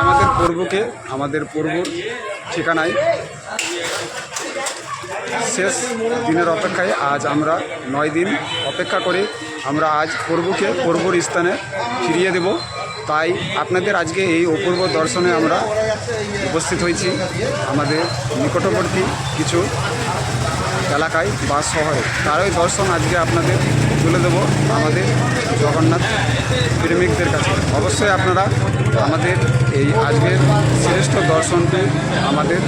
আমাদের পূর্বকে আমাদের পূর্ব ঠিকানায় শেষ দিনের অপেক্ষায় আজ আমরা নয় দিন অপেক্ষা করে আমরা আজ পূর্বকে পূর্বর স্থানে ফিরিয়ে দেব। তাই আপনাদের আজকে এই অপূর্ব দর্শনে আমরা উপস্থিত হয়েছি। আমাদের নিকটবর্তী কিছু এলাকায় বা শহরে। তারই দর্শন আজকে আপনাদের তুলে দেবো আমাদের জগন্নাথ প্রেমিকদের কাছে। অবশ্যই আপনারা আমাদের এই আজকের শ্রেষ্ঠ দর্শনটি আমাদের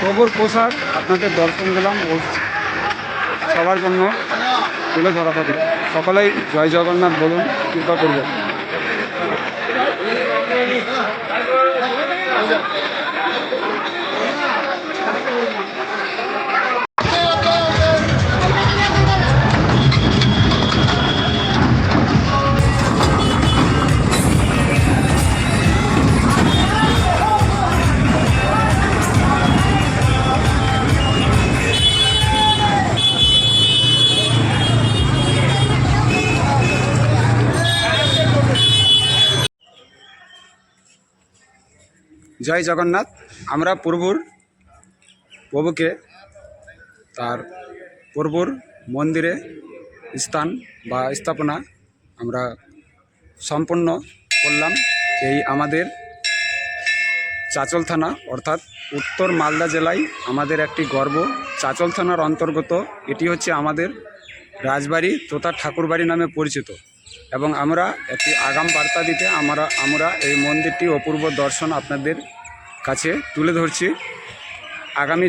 প্রভুর পোশাক আপনাদের দর্শন দিলাম সবার জন্য তুলে ধরা হবে। সকলেই জয় জগন্নাথ বলুন, কৃপা করবেন। জয় জগন্নাথ। আমরা প্রভুর প্রভুকে তার প্রভুর মন্দিরে স্থান বা স্থাপনা আমরা সম্পন্ন করলাম এই আমাদের চাচল থানা, অর্থাৎ উত্তর মালদা জেলায় আমাদের একটি গর্ব। চাচল থানার অন্তর্গত এটি হচ্ছে আমাদের রাজবাড়ি তথা ঠাকুরবাড়ি নামে পরিচিত। এবং আমরা একটি আগাম বার্তা দিতে আমরা আমরা এই মন্দিরটি অপূর্ব দর্শন আপনাদের কাছে তুলে ধরছি। আগামী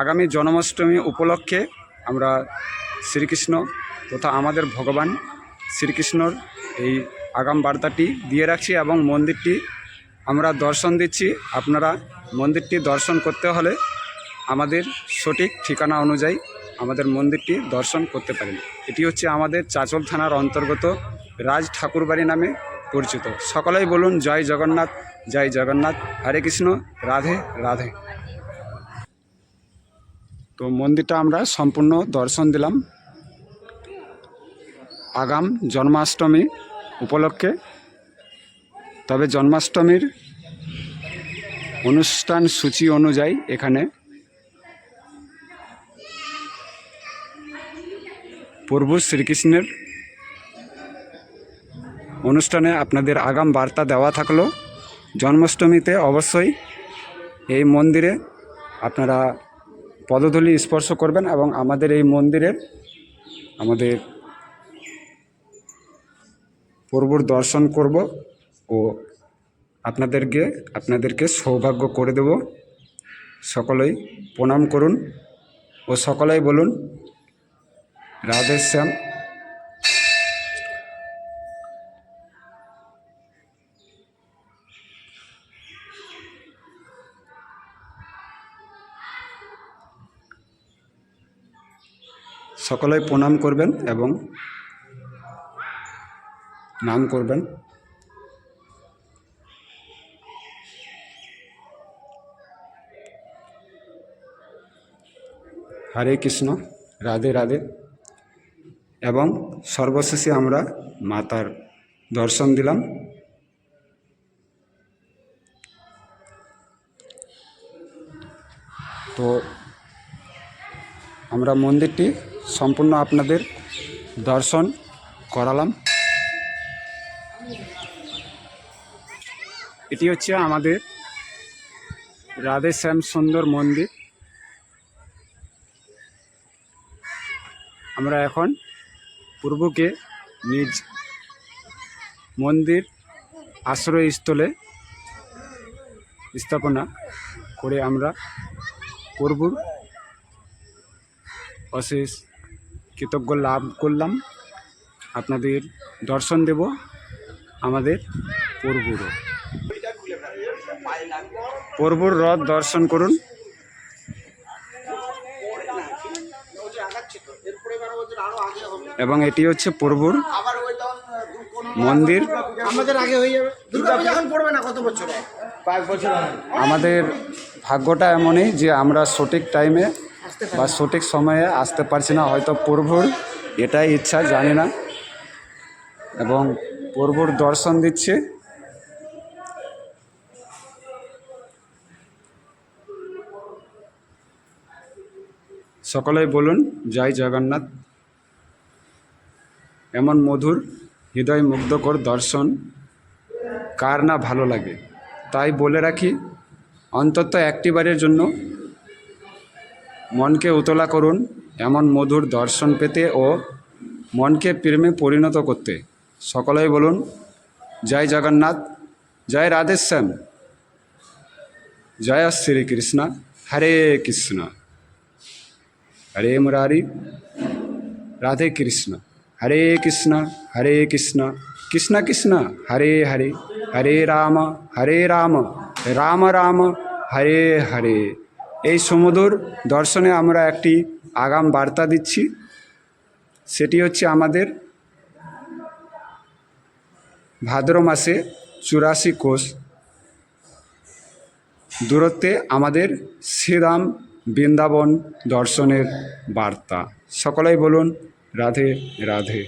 আগামী জন্মাষ্টমী উপলক্ষে আমরা শ্রীকৃষ্ণ তথা আমাদের ভগবান শ্রীকৃষ্ণর এই আগাম বার্তাটি দিয়ে রাখছি এবং মন্দিরটি আমরা দর্শন দিচ্ছি। আপনারা মন্দিরটি দর্শন করতে হলে আমাদের সঠিক ঠিকানা অনুযায়ী আমাদের মন্দিরটি দর্শন করতে পারেন। এটি হচ্ছে আমাদের চাঁচল থানার অন্তর্গত রাজ ঠাকুরবাড়ি নামে পরিচিত। সকলেই বলুন, জয় জগন্নাথ জয় জগন্নাথ, হরে কৃষ্ণ, রাধে রাধে। তো মন্দিরটা আমরা সম্পূর্ণ দর্শন দিলাম। আগাম জন্মাষ্টমী উপলক্ষে। তবে জন্মাষ্টমীর অনুষ্ঠান সূচি অনুযায়ী এখানে প্রভু শ্রীকৃষ্ণের অনুষ্ঠানে আপনাদের আগাম বার্তা দেওয়া থাকল। জন্মাষ্টমীতে অবশ্যই এই মন্দিরে আপনারা পদধূলি স্পর্শ করবেন এবং আমাদের এই মন্দিরের আমাদের প্রভুর দর্শন করব ও আপনাদেরকে আপনাদেরকে সৌভাগ্য করে দেব। সকলেই প্রণাম করুন ও সকলেই বলুন রাধেশ্যাম। সকলেই প্রণাম করবেন এবং নাম করবেন। হরে কৃষ্ণ রাধে রাধে। এবং সর্বশেষে আমরা মাতার দর্শন দিলাম। তো আমরা মন্দিরটি সম্পূর্ণ আপনাদের দর্শন করালাম। এটি হচ্ছে আমাদের রাধেশ্যাম সুন্দর মন্দির। আমরা এখন পূর্বকে নিজ মন্দির আশ্রয়স্থলে স্থাপনা করে আমরা পূর্বর অশেষ কৃতজ্ঞ লাভ করলাম। আপনাদের দর্শন দেব আমাদের পূর্বরও। পূর্বর রথ দর্শন করুন। এবং এটি হচ্ছে প্রভুর মন্দির। আমাদের আগে হয়ে যাবে। দুর্গা পড়বে না কত বছরে? বছর আমাদের ভাগ্যটা এমনই যে আমরা সঠিক টাইমে বা সঠিক সময়ে আসতে পারছি না হয়তো প্রভুর এটাই ইচ্ছা জানি না। এবং প্রভুর দর্শন দিচ্ছে। সকলেই বলুন জয় জগন্নাথ। এমন মধুর হৃদয় মুগ্ধকর দর্শন কার না ভালো লাগে? তাই বলে রাখি, অন্তত একটিবারের জন্য মনকে উতলা করুন এমন মধুর দর্শন পেতে ও মনকে প্রেমে পরিণত করতে। সকলেই বলুন, জয় জগন্নাথ, জয় রাধেশ্যাম, জয় শ্রীকৃষ্ণ, হরে কৃষ্ণ। হরে মুরারি, রাধে কৃষ্ণ। হরে কৃষ্ণ হরে কৃষ্ণ কৃষ্ণ কৃষ্ণ, হরে হরে হরে রাম হরে রাম রাম রাম, হরে হরে। এই সমুদর দর্শনে আমরা একটি আগাম বার্তা দিচ্ছি। সেটি হচ্ছে আমাদের ভাদ্র মাসে চুরাশি কোষ দূরত্বে আমাদের শ্রীরাম বৃন্দাবন দর্শনের বার্তা। সকলেই বলুন রাধে রাধে